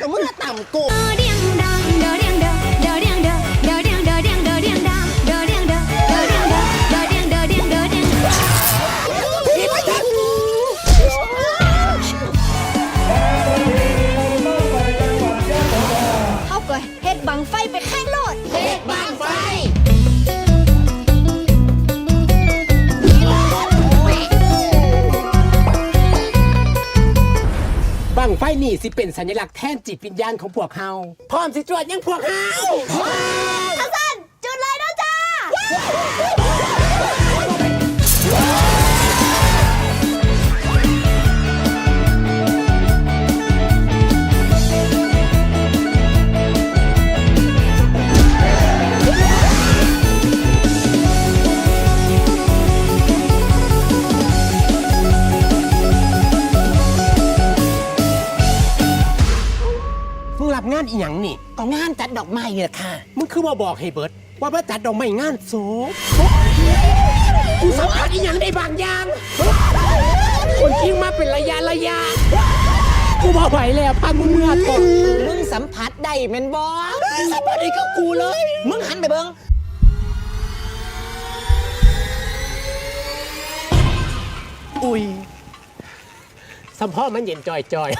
Tao muốn là tầm cổ Học rồi, hết bằng phay phải khanh บังไฟนี่สิเป็นสัญลักษณ์แทนจิตวิญญาณของพวกเฮาพร้อมสิจวดยังพวกเฮา รับงานอีหยังนี่ ก็งานจัดดอกไม้นี่แหละค่ะ มึงคือว่าบอกให้เบิร์ดว่ามาจัดดอกไม้งานศพกูสัมผัสอีหยังได้บางอย่าง คนจริงมาเป็นระยะระยะ กูบอกไหวแล้วพังมึงเมื่อก่อนมึงสัมผัสได้แม่นบ่สัมผัสอีกก็กูเลย มึงหันไปเบิ่งอุ้ยสัมพ่อมันเย็นจอยจอย